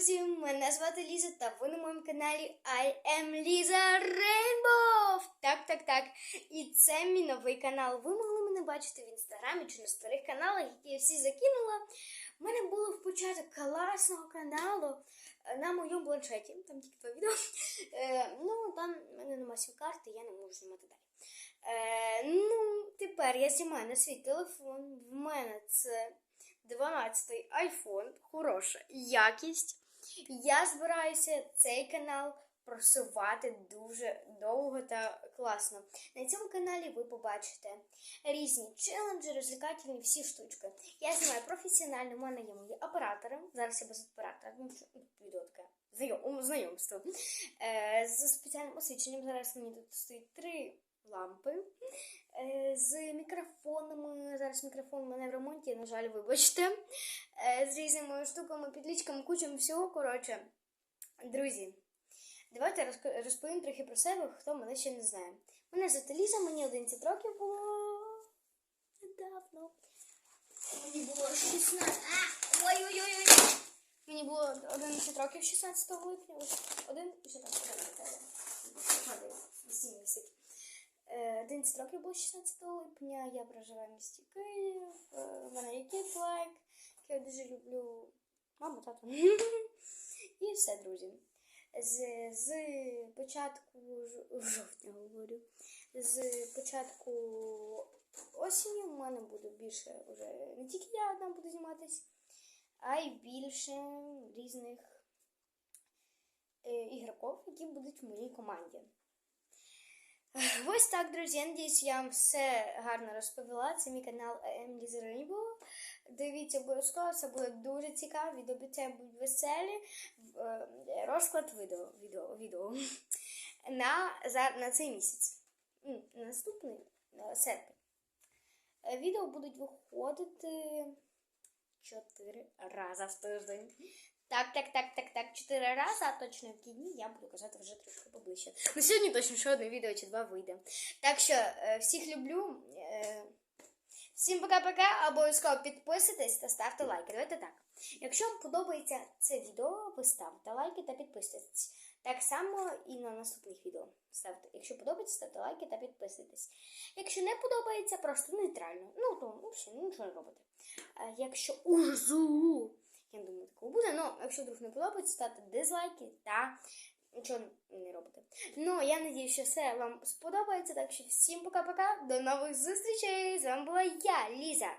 друзі! Мене звати Ліза, та ви на моєму каналі I am Lisa Rainbow. Так, так, так. І це мій новий канал. Ви могли мене бачити в інстаграмі чи на старих каналах, які я всі закинула. У мене було в початок класного каналу е, на моєму планшеті. Там тільки два відео. Е, ну, там в мене нема сім-карти, я не можу знімати далі. Е, ну, тепер я знімаю на свій телефон. В мене це 12-й iPhone, хороша якість. Я збираюся цей канал просувати дуже довго та класно. На цьому каналі ви побачите різні челенджі, розвлекательні всі штучки. Я знімаю професіонально, в мене є мої оператори. Зараз я без оператора, тому що відео знайомство. Е, з спеціальним освіченням. Зараз мені тут стоїть три лампи. Е, з мікрофонами. Зараз мікрофон у мене в ремонті, на жаль, вибачте. Е, з різними штуками, підлічками, кучами всього. Коротше, друзі, давайте розповім трохи про себе, хто мене ще не знає. Мене звати Ліза, мені 11 років було недавно. Мені було 16. Ой-ой-ой! Мені було 11 років 16 липня. Один і ще там падає. Сім місяць. Е, 11 років було 16 липня, я проживаю в місті Київ, е, в мене є кіт лайк, я дуже люблю маму, тату. І все, друзі. З, з початку жовтня говорю. З початку осені в мене буде більше вже не тільки я одна буду зніматись, а й більше різних е, ігроків, які будуть в моїй команді. Ось так, друзі. Надіюсь, я вам все гарно розповіла. Це мій канал AM Lisa Rainbow. Дивіться обов'язково, це буде дуже цікаво. Відео будуть веселі. Е, Розклад відео, відео, відео. На, за, на цей місяць. Наступний серпень. Е, Відео будуть виходити чотири рази в тиждень. Так, так, так, так, так, чотири рази, а точно які дні я буду казати вже трошки поближче. Ну сьогодні точно ще одне відео чи два вийде. Так що е, всіх люблю. Е, всім пока-пока. Обов'язково підписуйтесь та ставте лайки. Давайте так. Якщо вам подобається це відео, ви ставте лайки та підписуйтесь. Так само і на наступних відео. Ставте. Якщо подобається, ставте лайки та підписуйтесь. Якщо не подобається, просто нейтрально. Ну, то ну, все, нічого не робите. Якщо ужу, я не думаю, такого буде. Ну, якщо вдруг не подобається, ставте дизлайки та нічого не робите. Ну, я надію, що все вам сподобається. Так що всім пока-пока. До нових зустрічей. З вами була я, Ліза.